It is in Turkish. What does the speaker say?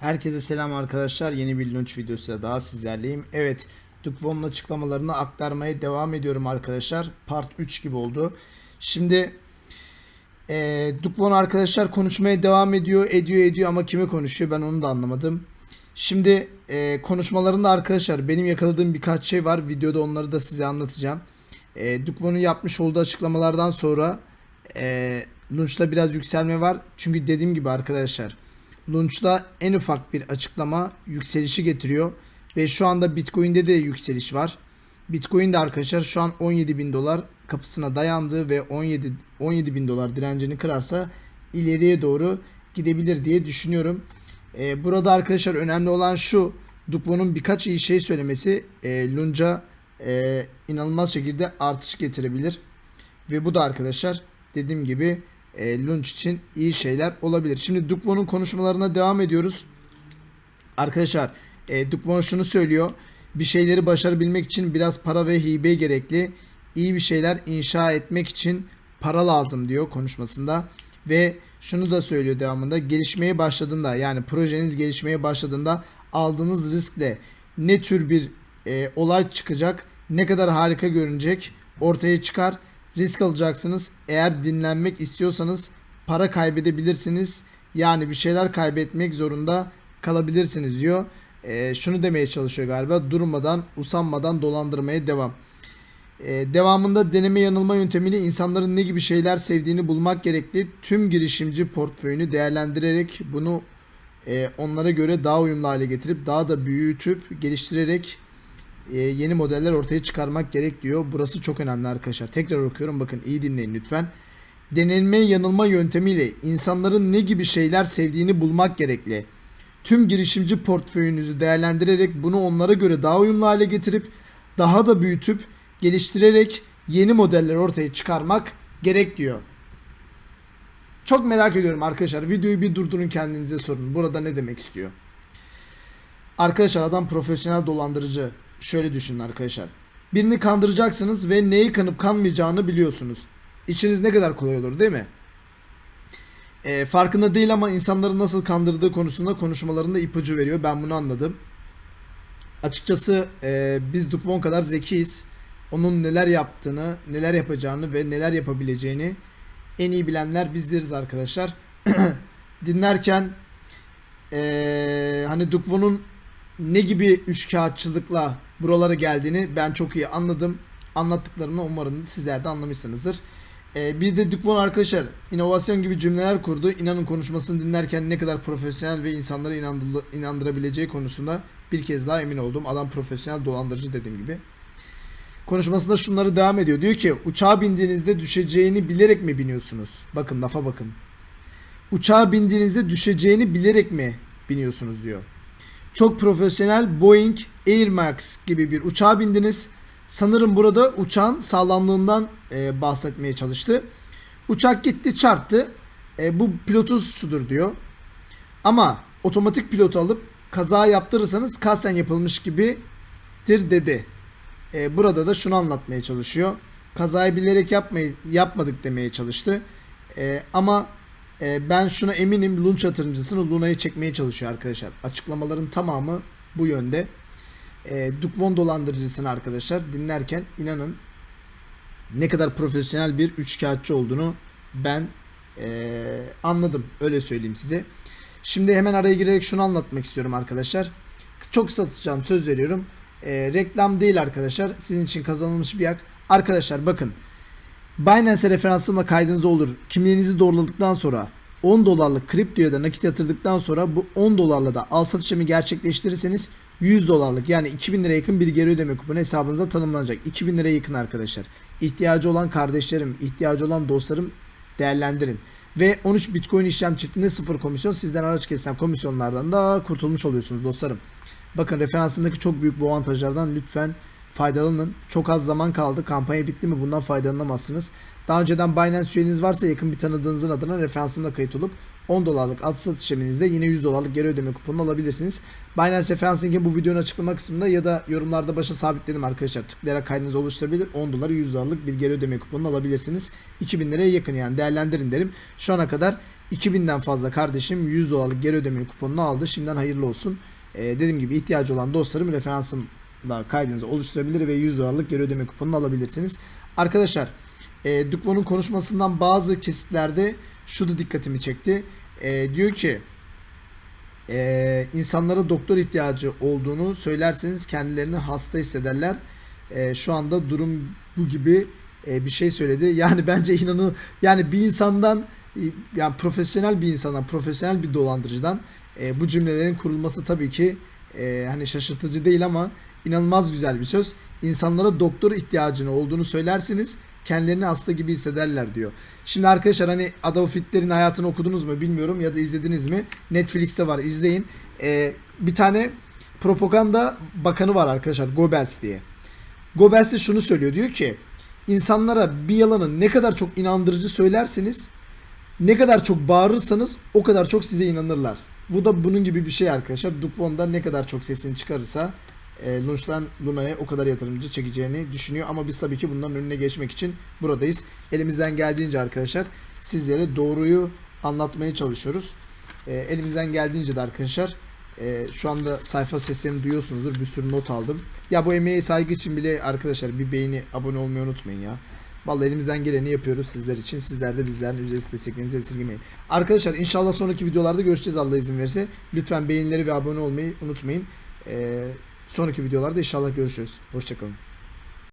Herkese selam arkadaşlar. Yeni bir launch videosuyla daha sizlerleyim. Evet, Dukvon'un açıklamalarını aktarmaya devam ediyorum arkadaşlar. Part 3 gibi oldu. Şimdi e, Dukvon arkadaşlar konuşmaya devam ediyor, ediyor, ediyor ama kime konuşuyor ben onu da anlamadım. Şimdi e, konuşmalarında arkadaşlar benim yakaladığım birkaç şey var. Videoda onları da size anlatacağım. E, Dukvon'un yapmış olduğu açıklamalardan sonra e, Launch'ta biraz yükselme var. Çünkü dediğim gibi arkadaşlar Launch'ta en ufak bir açıklama yükselişi getiriyor. Ve şu anda Bitcoin'de de yükseliş var. Bitcoin de arkadaşlar şu an 17 bin dolar kapısına dayandı ve 17 17 bin dolar direncini kırarsa ileriye doğru gidebilir diye düşünüyorum. Ee, burada arkadaşlar önemli olan şu Dukvo'nun birkaç iyi şey söylemesi e, Lunca e, inanılmaz şekilde artış getirebilir. Ve bu da arkadaşlar dediğim gibi e, Lunch için iyi şeyler olabilir. Şimdi Dukvo'nun konuşmalarına devam ediyoruz. Arkadaşlar e, Dukvon şunu söylüyor. Bir şeyleri başarabilmek için biraz para ve hibe gerekli. İyi bir şeyler inşa etmek için para lazım diyor konuşmasında. Ve şunu da söylüyor devamında. Gelişmeye başladığında yani projeniz gelişmeye başladığında aldığınız riskle ne tür bir e, olay çıkacak, ne kadar harika görünecek ortaya çıkar. Risk alacaksınız. Eğer dinlenmek istiyorsanız para kaybedebilirsiniz. Yani bir şeyler kaybetmek zorunda kalabilirsiniz diyor. Ee, şunu demeye çalışıyor galiba. Durmadan, usanmadan dolandırmaya devam. Ee, devamında deneme yanılma yöntemiyle insanların ne gibi şeyler sevdiğini bulmak gerekli. Tüm girişimci portföyünü değerlendirerek bunu e, onlara göre daha uyumlu hale getirip daha da büyütüp geliştirerek e, yeni modeller ortaya çıkarmak gerek diyor. Burası çok önemli arkadaşlar. Tekrar okuyorum bakın iyi dinleyin lütfen. Denenme yanılma yöntemiyle insanların ne gibi şeyler sevdiğini bulmak gerekli. Tüm girişimci portföyünüzü değerlendirerek bunu onlara göre daha uyumlu hale getirip daha da büyütüp geliştirerek yeni modeller ortaya çıkarmak gerek diyor. Çok merak ediyorum arkadaşlar. Videoyu bir durdurun kendinize sorun. Burada ne demek istiyor? Arkadaşlar adam profesyonel dolandırıcı. Şöyle düşünün arkadaşlar. Birini kandıracaksınız ve neyi kanıp kanmayacağını biliyorsunuz. İşiniz ne kadar kolay olur değil mi? E, farkında değil ama insanları nasıl kandırdığı konusunda konuşmalarında ipucu veriyor. Ben bunu anladım. Açıkçası e, biz Dukvon kadar zekiyiz. Onun neler yaptığını, neler yapacağını ve neler yapabileceğini en iyi bilenler bizleriz arkadaşlar. Dinlerken e, hani Dukvon'un ne gibi üçkağıtçılıkla buralara geldiğini ben çok iyi anladım. Anlattıklarımı umarım sizler de anlamışsınızdır. Ee, bir de Dukvon arkadaşlar inovasyon gibi cümleler kurdu. İnanın konuşmasını dinlerken ne kadar profesyonel ve insanları inandır- inandırabileceği konusunda bir kez daha emin oldum. Adam profesyonel dolandırıcı dediğim gibi. Konuşmasında şunları devam ediyor. Diyor ki uçağa bindiğinizde düşeceğini bilerek mi biniyorsunuz? Bakın lafa bakın. Uçağa bindiğinizde düşeceğini bilerek mi biniyorsunuz diyor. Çok profesyonel Boeing Air Max gibi bir uçağa bindiniz. Sanırım burada uçağın sağlamlığından e, bahsetmeye çalıştı. Uçak gitti çarptı. E, bu pilotun suçudur diyor. Ama otomatik pilotu alıp kaza yaptırırsanız kasten yapılmış gibidir dedi. E, burada da şunu anlatmaya çalışıyor. Kazayı bilerek yapmayı, yapmadık demeye çalıştı. E, ama e, ben şuna eminim Lunch yatırımcısını Luna'yı çekmeye çalışıyor arkadaşlar. Açıklamaların tamamı bu yönde. E, Dukvon dolandırıcısını arkadaşlar dinlerken inanın ne kadar profesyonel bir üçkağıtçı olduğunu ben e, anladım. Öyle söyleyeyim size. Şimdi hemen araya girerek şunu anlatmak istiyorum arkadaşlar. Çok satacağım söz veriyorum. E, reklam değil arkadaşlar. Sizin için kazanılmış bir yak. Arkadaşlar bakın. Binance referansımla kaydınız olur. Kimliğinizi doğruladıktan sonra 10 dolarlık kriptoya da nakit yatırdıktan sonra bu 10 dolarla da al satış işlemi gerçekleştirirseniz 100 dolarlık yani 2000 lira yakın bir geri ödeme kuponu hesabınıza tanımlanacak. 2000 liraya yakın arkadaşlar. İhtiyacı olan kardeşlerim, ihtiyacı olan dostlarım değerlendirin. Ve 13 Bitcoin işlem çiftinde sıfır komisyon sizden araç kesilen komisyonlardan da kurtulmuş oluyorsunuz dostlarım. Bakın referansındaki çok büyük bu avantajlardan lütfen faydalanın. Çok az zaman kaldı. Kampanya bitti mi bundan faydalanamazsınız. Daha önceden Binance üyeniz varsa yakın bir tanıdığınızın adına referansında kayıt olup 10 dolarlık alt satış işleminizde yine 100 dolarlık geri ödeme kuponu alabilirsiniz. Binance referans linki bu videonun açıklama kısmında ya da yorumlarda başa sabitledim arkadaşlar. Tıklayarak kaydınızı oluşturabilir. 10 dolar 100 dolarlık bir geri ödeme kuponu alabilirsiniz. 2000 liraya yakın yani değerlendirin derim. Şu ana kadar 2000'den fazla kardeşim 100 dolarlık geri ödeme kuponunu aldı. Şimdiden hayırlı olsun. Ee, dediğim gibi ihtiyacı olan dostlarım referansımda kaydınızı oluşturabilir ve 100 dolarlık geri ödeme kuponunu alabilirsiniz. Arkadaşlar e, Dukvo'nun konuşmasından bazı kesitlerde şu da dikkatimi çekti. E, diyor ki e, insanlara doktor ihtiyacı olduğunu söylerseniz kendilerini hasta hissederler. E, şu anda durum bu gibi e, bir şey söyledi. Yani bence inanın yani bir insandan e, yani profesyonel bir insandan, profesyonel bir dolandırıcıdan e, bu cümlelerin kurulması tabii ki e, hani şaşırtıcı değil ama inanılmaz güzel bir söz. İnsanlara doktor ihtiyacını olduğunu söylerseniz kendilerini hasta gibi hissederler diyor. Şimdi arkadaşlar hani Adolf Hitler'in hayatını okudunuz mu bilmiyorum ya da izlediniz mi? Netflix'te var izleyin. E, bir tane propaganda bakanı var arkadaşlar Goebbels diye. Goebbels de şunu söylüyor diyor ki insanlara bir yalanı ne kadar çok inandırıcı söylerseniz ne kadar çok bağırırsanız o kadar çok size inanırlar. Bu da bunun gibi bir şey arkadaşlar. Dupont ne kadar çok sesini çıkarırsa e, Lunch'tan Luna'ya o kadar yatırımcı çekeceğini düşünüyor. Ama biz tabii ki bunların önüne geçmek için buradayız. Elimizden geldiğince arkadaşlar sizlere doğruyu anlatmaya çalışıyoruz. E, elimizden geldiğince de arkadaşlar e, şu anda sayfa seslerini duyuyorsunuzdur. Bir sürü not aldım. Ya bu emeğe saygı için bile arkadaşlar bir beğeni abone olmayı unutmayın ya. Vallahi elimizden geleni yapıyoruz sizler için. Sizler de bizlerin ücretsiz desteklerinizi esirgemeyin. Arkadaşlar inşallah sonraki videolarda görüşeceğiz Allah izin verirse. Lütfen beğenileri ve abone olmayı unutmayın. Ee, sonraki videolarda inşallah görüşürüz. Hoşçakalın.